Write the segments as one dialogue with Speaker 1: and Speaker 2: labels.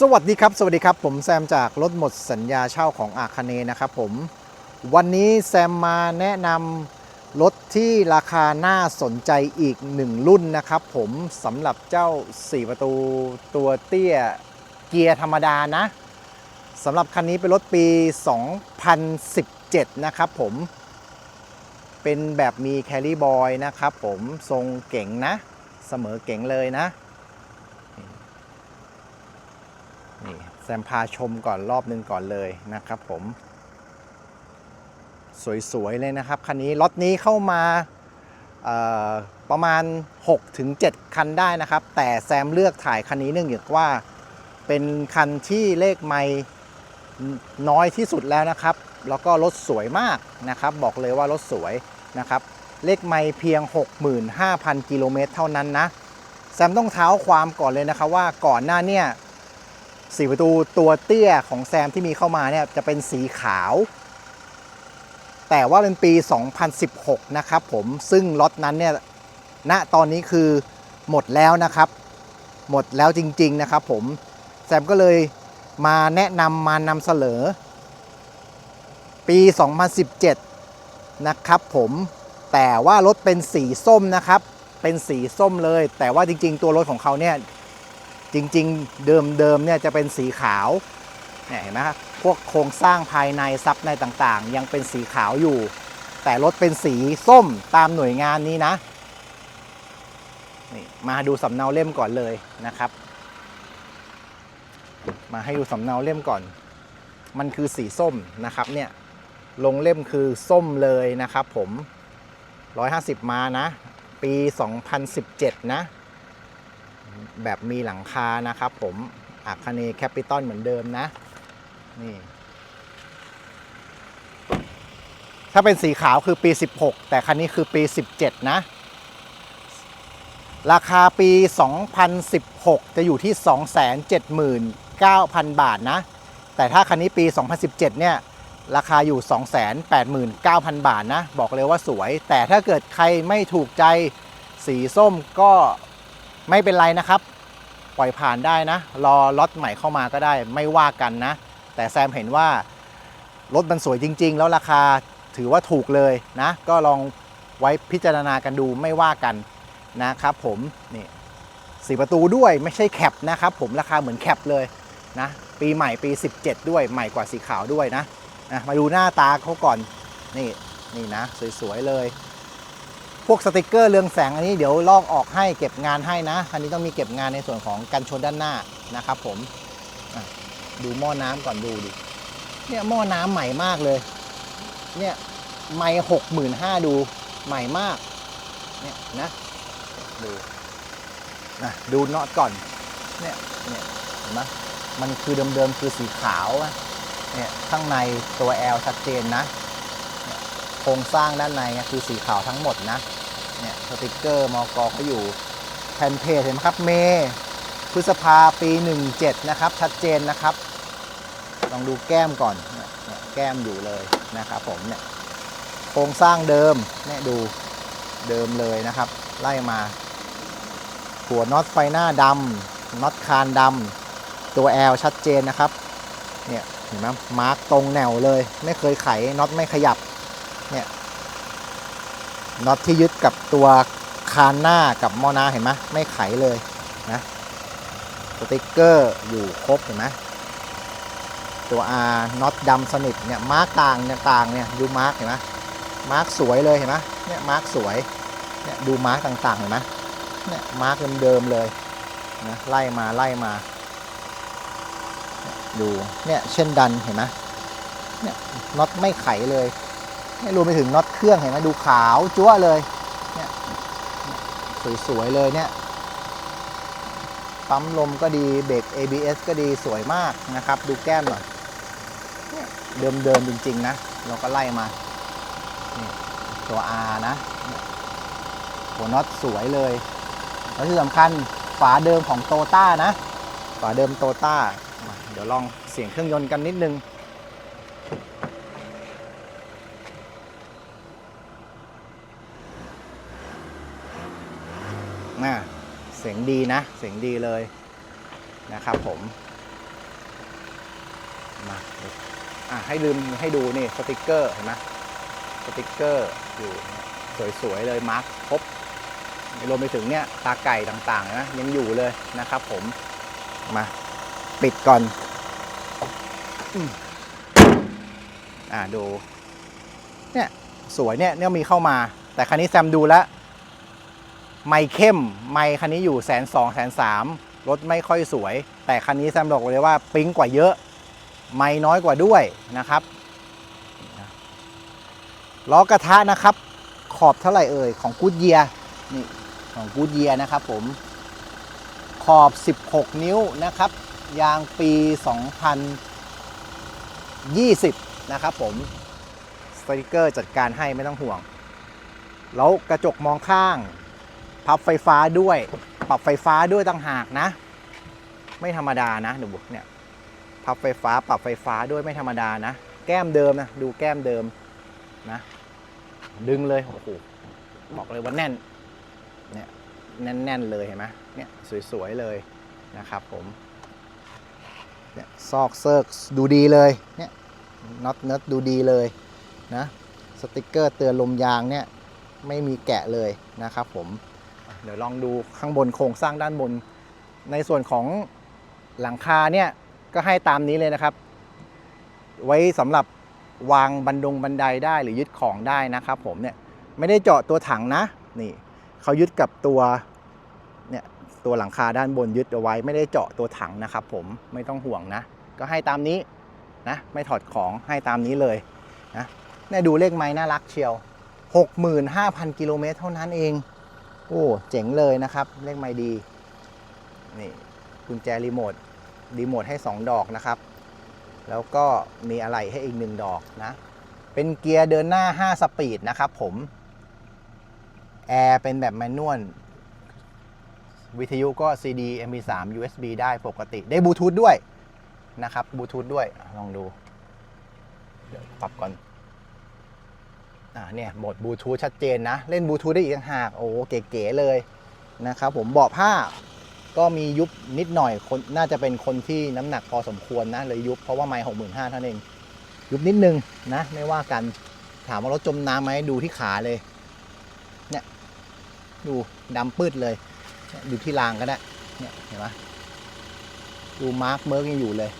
Speaker 1: สวัสดีครับ สวัสดีครับ ผมแซมจากรถหมดสัญญาเช่าของอาคาเนนะครับผม วันนี้แซมมาแนะนำรถที่ราคาน่าสนใจอีกหนึ่งรุ่นนะครับผมสำหรับเจ้า 4 ประตูตัวเตี้ยเกียร์ธรรมดานะสำหรับคันนี้เป็นรถปี 2017 นะครับผม เป็นแบบมีแคลรี่บอยนะครับผมทรงเก๋งนะ เสมอเก๋งเลยนะ แซมพาชมก่อนรอบหนึงก่อนเลยนะครับผม สวย ๆ เลยนะครับ คันนี้ ล็อตนี้เข้ามาประมาณ 6-7 คันได้นะครับ แต่แซมเลือกถ่ายคันนี้เนื่องจากว่าเป็นคันที่เลขไม่น้อยที่สุดแล้วนะครับ แล้วก็รถสวยมากนะครับ บอกเลยว่ารถสวยนะครับ เลขไม่เพียง 65,000 กิโลเมตรเท่านั้นนะ แซมต้องเท้าความก่อนเลยนะครับว่าก่อนหน้าเนี่ย สีประตูตัวเตี้ยของแซมที่มีเข้ามาเนี่ยจะเป็นสีขาว แต่ว่าเป็นปี 2016 นะครับผมซึ่งล็อตนั้นเนี่ยณตอนนี้คือหมดแล้วนะครับ หมดแล้วจริง ๆ นะครับผมแซมก็เลยมาแนะนำมานำเสนอปี 2017 นะครับผมแต่ว่ารถเป็นสีส้มนะครับ เป็นสีส้มเลย แต่ว่าจริง ๆ ตัวรถของเขาเนี่ย จริงๆ เดิมๆเนี่ยจะเป็นสีขาวเห็นไหมครับพวกโครงสร้างภายในซับในต่างๆ ยังเป็นสีขาวอยู่ แต่รถเป็นสีส้มตามหน่วยงานนี้นะนี่มาดูสำเนาเล่มก่อนเลยนะครับ มาให้ดูสำเนาเล่มก่อน มันคือสีส้มนะครับเนี่ยลงเล่มคือส้มเลยนะครับผม 150 มานะ ปี 2017 นะ แบบมีหลังคานะครับผมอาคาเนแคปิตอลเหมือนเดิมนะ นี่ ถ้าเป็นสีขาวคือปี 16 แต่คันนี้คือปี 17 นะ ราคาปี 2016 จะอยู่ที่ 279,000 บาทนะ แต่ถ้าคันนี้ปี 2017 เนี่ยราคาอยู่ 289,000 บาทนะ บอกเลยว่าสวย แต่ถ้าเกิดใครไม่ถูกใจสีส้มก็ ไม่เป็นไรนะครับ ปล่อยผ่านได้นะ รอล็อตใหม่เข้ามาก็ได้ ไม่ว่ากันนะ แต่แซมเห็นว่ารถมันสวยจริง ๆ แล้วราคาถือว่าถูกเลยนะ ก็ลองไว้พิจารณากันดูไม่ว่ากันนะครับผมนี่สีประตูด้วยไม่ใช่แคปนะครับผมราคาเหมือนแคปเลยนะปีใหม่ปี 17 ด้วยใหม่กว่าสีขาวด้วยนะนะมาดูหน้าตาเขาก่อนนี่นี่นะ สวย ๆ เลย พวกสติกเกอร์เรืองแสงอันนี้เดี๋ยวลอกออกให้เก็บงานให้นะอันนี้ต้องมีเก็บงานในส่วนของกันชนด้านหน้านะครับ ผมดูหม้อน้ำก่อนดูดิเนี่ยหม้อน้ำใหม่มากเลย เนี่ยไม่หกหมื่นห้าดูใหม่มาก เนี่ยนะดูนะดูน็อตก่อน เนี่ยเนี่ยเห็นไหมมันคือเดิมๆคือสีขาวนะเนี่ยข้างในตัว L ชัดเจนนะโครงสร้างด้านในเนี่ยคือสีขาวทั้งหมดนะ เนี่ยสติกเกอร์มอกอเขาอยู่แผ่นเพจเห็นไหมครับ เมพฤษภาปี 17 นะครับ ชัดเจนนะครับ ลองดูแก้มก่อนเนี่ยแก้มอยู่เลยนะครับผมเนี่ยโครงสร้างเดิมเนี่ยดูเดิมเลยนะครับ ไล่มาหัวน็อตไฟหน้าดำน็อตคานดำตัว L ชัดเจนนะครับเนี่ยเห็นไหมมาร์กตรงแนวเลย ไม่เคยไขน็อตไม่ขยับ น็อตที่ยึดกับตัวคานหน้ากับมอนาเห็นไหมไม่ไขเลยนะสติกเกอร์อยู่ครบเห็นไหมตัว R น็อตดำสนิทเนี่ยมาร์กต่างเนี่ยต่างเนี่ยดูมาร์กเห็นไหมมาร์กสวยเลยเห็นไหมเนี่ยมาร์กสวยเนี่ยดูมาร์กต่างๆเห็นไหมเนี่ยมาร์กเดิมๆเลยนะไล่มาไล่มาดูเนี่ยเช่นดันเห็นไหมเนี่ยน็อตไม่ไขเลย รวมไปถึงน็อตเครื่องเห็นไหมดูขาวจั๊วเลยเนี่ยสวยๆเลยเนี่ยปั๊มลมก็ดีเบรก ABS ก็ดีสวยมากนะครับ ดูแก้มหน่อยเนี่ยเดิมๆจริง ๆ นะ เราก็ไล่มาตัว R นะหัวน็อตสวยเลย แล้วที่สำคัญฝาเดิมของโตต้านะ ฝาเดิมโตต้า เดี๋ยวลองเสียงเครื่องยนต์กันนิดนึง น่ะเสียงดีนะ เสียงดีเลยนะครับผมมาอะให้ลืมให้ดูนี่สติกเกอร์เห็นไหมสติกเกอร์อยู่สวยๆเลยมาร์คครบรวมไปถึงเนี่ยตาไก่ต่างๆนะยังอยู่เลยนะครับผมมาปิดก่อนอ่าดูเนี่ยสวยเนี่ยเนี่ยมีเข้ามา แต่คันนี้แซมดูแล้ว ไม่เข้ม ไม่คันนี้อยู่แสนสองแสนสามรถไม่ค่อยสวย แต่คันนี้แซมบอกเลยว่าปิ๊งกว่าเยอะ ไม่น้อยกว่าด้วยนะครับล้อกระทะนะครับ ขอบเท่าไหร่เอ่ย ของกูดเยียนี่ของกูดเยียนะครับผม ขอบ 16 นิ้วนะครับ ยางปี 2020 นะครับผมสติกเกอร์จัดการให้ไม่ต้องห่วง แล้วกระจกมองข้าง พับไฟฟ้าด้วย ปรับไฟฟ้าด้วยต่างหากนะ ไม่ธรรมดานะดูเนี่ยพับไฟฟ้าปรับไฟฟ้าด้วยไม่ธรรมดานะ แก้มเดิมนะดูแก้มเดิมนะ ดึงเลยโอ้โหบอกเลยว่าแน่นเนี่ยแน่นๆเลยเห็นไหมเนี่ยสวยๆเลยนะครับผมเนี่ยซอกเซิร์กดูดีเลยเนี่ยน็อตเนิร์ดดูดีเลยนะสติกเกอร์เตือนลมยางเนี่ยไม่มีแกะเลยนะครับผม เดี๋ยวลองดูข้างบนโครงสร้างด้านบน ในส่วนของหลังคาเนี่ยก็ให้ตามนี้เลยนะครับ ไว้สำหรับวางบันดงบันไดได้หรือยึดของได้นะครับ ผมเนี่ยไม่ได้เจาะตัวถังนะนี่เขายึดกับตัวเนี่ยตัวหลังคาด้านบนยึดเอาไว้ ไม่ได้เจาะตัวถังนะครับ ผมไม่ต้องห่วงนะ ก็ให้ตามนี้นะไม่ถอดของให้ตามนี้เลยนะเนี่ยดูเลขไม้น่ารักเชียว 65,000 กิโลเมตรเท่านั้นเอง โอ้เจ๋งเลยนะครับเลขไม้ดีนี่กุญแจรีโมทรีโมทให้ 2 ดอกนะครับ แล้วก็มีอะไรให้อีก 1 ดอกนะ เป็นเกียร์เดินหน้า 5 สปีดนะครับผมแอร์เป็นแบบแมนนวลวิทยุก็ CD MP3 USB ได้ปกติ ได้บลูทูธด้วยนะครับบลูทูธด้วยลองดูเดี๋ยวปรับก่อน อ่าเนี่ยโหมดบลูทูธชัดเจนนะ เล่นบลูทูธได้อีกต่างหากโอ้เก๋ๆเลยนะครับผมเบาะผ้าก็มียุบนิดหน่อยคนน่าจะเป็นคนที่น้ำหนักพอสมควรนะเลยยุบเพราะว่าไม่หกหมื่นห้าเท่านั้นเองยุบนิดนึงนะ ไม่ว่ากันถามว่ารถจมน้ำไหมดูที่ขาเลยเนี่ยดูดำปืดเลยดูที่รางก็ได้เนี่ยเห็นไหมดูมาร์คเมิร์กยังอยู่เลย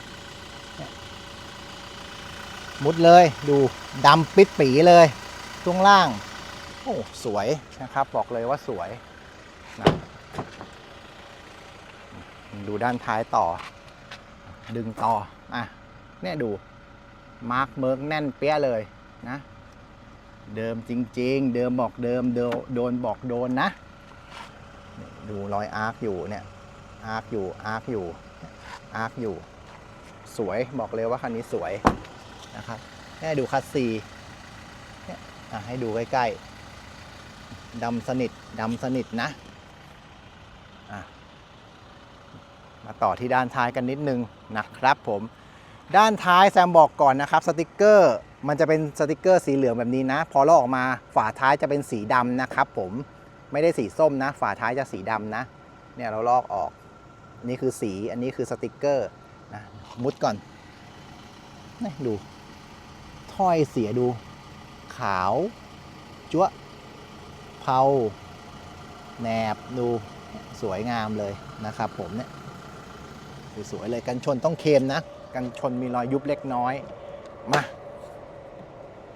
Speaker 1: เนี่ยมุดเลยดูดำปิดปีเลย ช่วงล่าง โอ้สวยนะครับ บอกเลยว่าสวยนะดูด้านท้ายต่อ ดึงต่อ อะ เนี่ยดู มาร์คเมิร์กแน่นเปี้ยเลยนะ เดิมจริง ๆ เดิมบอกเดิมโดนบอกโดนนะ ดูรอยอาร์คอยู่เนี่ยอาร์คอยู่อาร์คอยู่อาร์คอยู่ สวยบอกเลยว่าคันนี้สวยนะครับให้ดูคัสซี ให้ดูใกล้ๆดำสนิทดำสนิทนะมาต่อที่ด้านท้ายกันนิดนึงนะครับผมด้านท้ายแซมบอกก่อนนะครับสติกเกอร์มันจะเป็นสติกเกอร์สีเหลืองแบบนี้นะ พอลอกออกมาฝาท้ายจะเป็นสีดำนะครับผมไม่ได้สีส้มนะ ฝาท้ายจะสีดำนะ เนี่ยเราลอกออก นี่คือสีอันนี้คือสติกเกอร์นะมุดก่อนนี่ดูถ้อยเสียดู ขาวจั๊วะเผาแหนบดูสวยงามเลยนะครับผมเนี่ยสวยๆเลยกันชนต้องเค็มนะ กันชนมีรอยยุบเล็กน้อย มา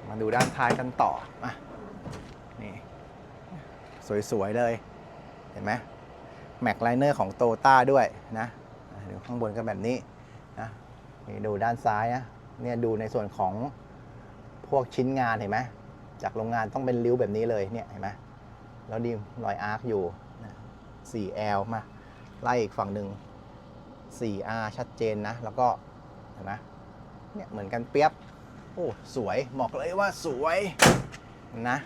Speaker 1: มาดูด้านท้ายกันต่อมานี่สวย ๆ เลย เห็นไหมแม็กไลเนอร์ของโตต้าด้วยนะดี๋ยวข้างบนก็แบบนี้นะนี่ดูด้านซ้ายนะเนี่ยดูในส่วนของ พวกชิ้นงานเห็นไหมจากโรงงานต้องเป็นริ้วแบบนี้เลยเนี่ยเห็นไหมแล้วดีรอยอาร์คอยู่ 4L มาไล่อีกฝั่งหนึ่ง 4R ชัดเจนนะ แล้วก็เห็นไหมเนี่ยเหมือนกันเปียบโอ้สวยบอกเลยว่าสวยนะ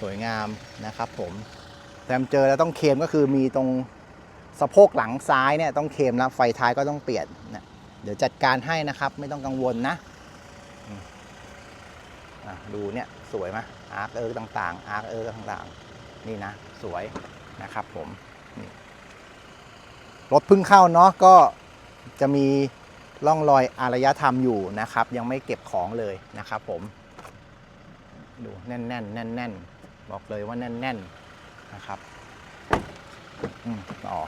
Speaker 1: สวยงามนะครับผมแซมเจอแล้วต้องเคมก็คือมีตรง สะโพกหลังซ้ายเนี่ยต้องเคลมแล้วไฟท้ายก็ต้องเปลี่ยนนะเดี๋ยวจัดการให้นะครับ ไม่ต้องกังวลนะดูเนี่ยสวยไหมอาร์คเอิร์กต่างๆ อาร์คเอิร์กต่างๆ นี่นะ สวยนะครับผมรถพึ่งเข้าเนาะก็จะมีร่องรอยอารยธรรมอยู่นะครับ ยังไม่เก็บของเลยนะครับผมดูแน่นแน่นแน่นแน่นบอกเลยว่าแน่นแน่นๆนะครับ อืมต่อ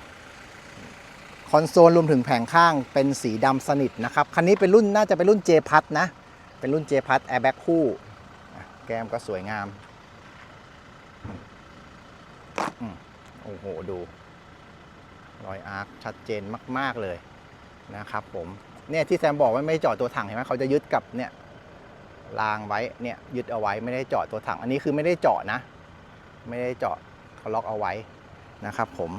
Speaker 1: คอนโซลรวมถึงแผงข้างเป็นสีดำสนิทนะครับ คันนี้เป็นรุ่นน่าจะเป็นรุ่น J พัทนะ เป็นรุ่น J พัทแอร์แบ็กคู่ แก้มก็สวยงามโอ้โห ดู รอยอาร์คชัดเจนมาก ๆ เลยนะครับผมเนี่ยที่แซมบอกว่าไม่จาะตัวถังเห็นไหมเขาจะยึดกับเนี่ยรางไว้เนี่ยยึดเอาไว้ไม่ได้จาะตัวถัง อันนี้คือไม่ได้จาะนะ ไม่ได้จาะเขาล็อกเอาไว้นะครับผม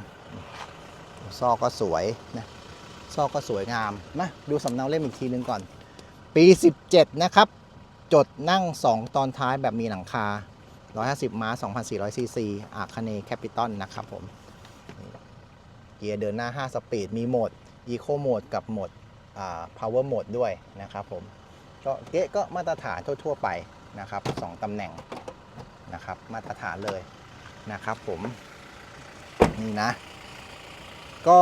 Speaker 1: ซอกก็สวยนะซอกก็สวยงามนะดูสำเนาเล่มอีกทีนึงก่อน ปี 17 นะครับ จดนั่ง 2 ตอนท้ายแบบมีหลังคา 150 ม้า 2,400ซีซีอาคเนแคปิตอลนะครับผมเกียร์เดินหน้า 5 สปีด มีโหมด Eco Mode กับโหมดอ่า Power Mode ด้วยนะครับผมก็เก๊ะก็มาตรฐานทั่ว ๆ ไปนะครับสองตำแหน่งนะครับมาตรฐานเลยนะครับผมนี่นะ ก็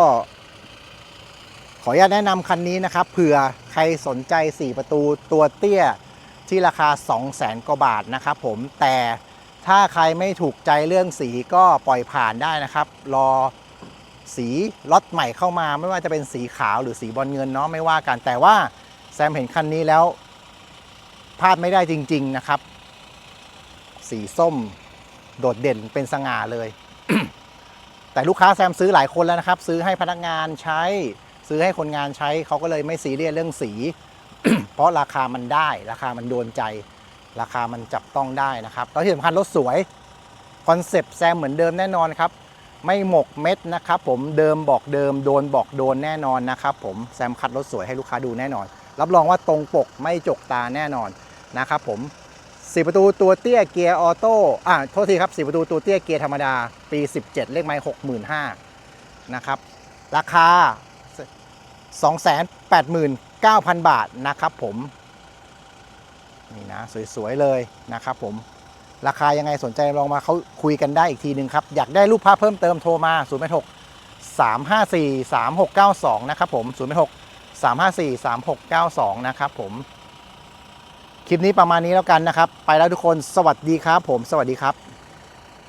Speaker 1: ขออนุญาตแนะนำคันนี้นะครับเผื่อใครสนใจ 4 ประตูตัวเตี้ยที่ราคา 2 0 0แสนกว่าบาทนะครับผมแต่ถ้าใครไม่ถูกใจเรื่องสีก็ปล่อยผ่านได้นะครับ รอสีล็อตใหม่เข้ามาไม่ว่าจะเป็นสีขาวหรือสีบอลเงินเนาะไม่ว่ากันแต่ว่าแซมเห็นคันนี้แล้วพลาดไม่ได้จริง ๆนะครับ สีส้มโดดเด่นเป็นสง่าเลย แต่ลูกค้าแซมซื้อหลายคนแล้วนะครับ ซื้อให้พนักงานใช้ ซื้อให้คนงานใช้เขาก็เลยไม่ซีเรียสเรื่องสี เพราะราคามันได้ ราคามันโดนใจ ราคามันจับต้องได้นะครับแล้วที่สำคัญรถสวยคอนเซปต์แซมเหมือนเดิมแน่นอนครับ ไม่หมกเม็ดนะครับ ผมเดิมบอกเดิมโดนบอกโดนแน่นอนนะครับผมแซมคัดรถสวยให้ลูกค้าดูแน่นอน รับรองว่าตรงปกไม่จกตาแน่นอนนะครับผม สีประตูตัวเตี้ยเกียร์ออโต้อ่าโทษทีครับสีประตูตัวเตี้ยเกียร์ธรรมดา ปี 17 เลขไม้65,000นะครับ ราคา 289,000 บาทนะครับผม นี่นะ สวย ๆ เลยนะครับผม ราคายังไงสนใจลองมาเขาคุยกันได้อีกทีหนึ่งครับ อยากได้รูปภาพเพิ่มเติมโทรมา0 8 6 3 5 4 3 6 9 2 นะครับผม0 8 6 3 5 4 3 6 9 2 นะครับผม คลิปนี้ประมาณนี้แล้วกันนะครับ ไปแล้วทุกคนสวัสดีครับผม สวัสดีครับ